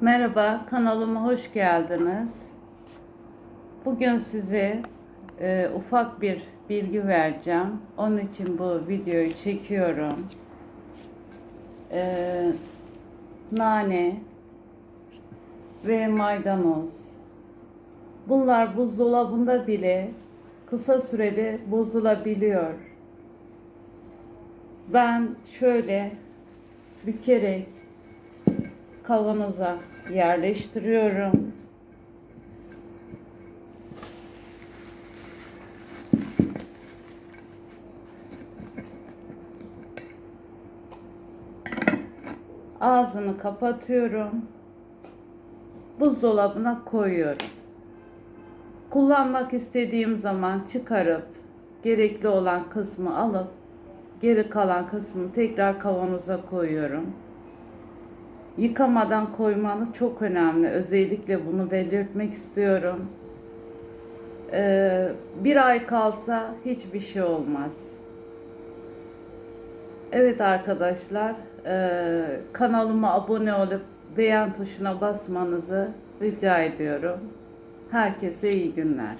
Merhaba, kanalıma hoş geldiniz. Bugün size e, ufak bir bilgi vereceğim. Onun için bu videoyu çekiyorum. E, nane ve maydanoz. Bunlar buzdolabında bile kısa sürede bozulabiliyor. Ben şöyle bükerek kavanoza yerleştiriyorum. Ağzını kapatıyorum. Buzdolabına koyuyorum. Kullanmak istediğim zaman çıkarıp gerekli olan kısmı alıp geri kalan kısmını tekrar kavanoza koyuyorum. Yıkamadan koymanız çok önemli. Özellikle bunu belirtmek istiyorum. Ee, bir ay kalsa hiçbir şey olmaz. Evet arkadaşlar, e, kanalıma abone olup beğen tuşuna basmanızı rica ediyorum. Herkese iyi günler.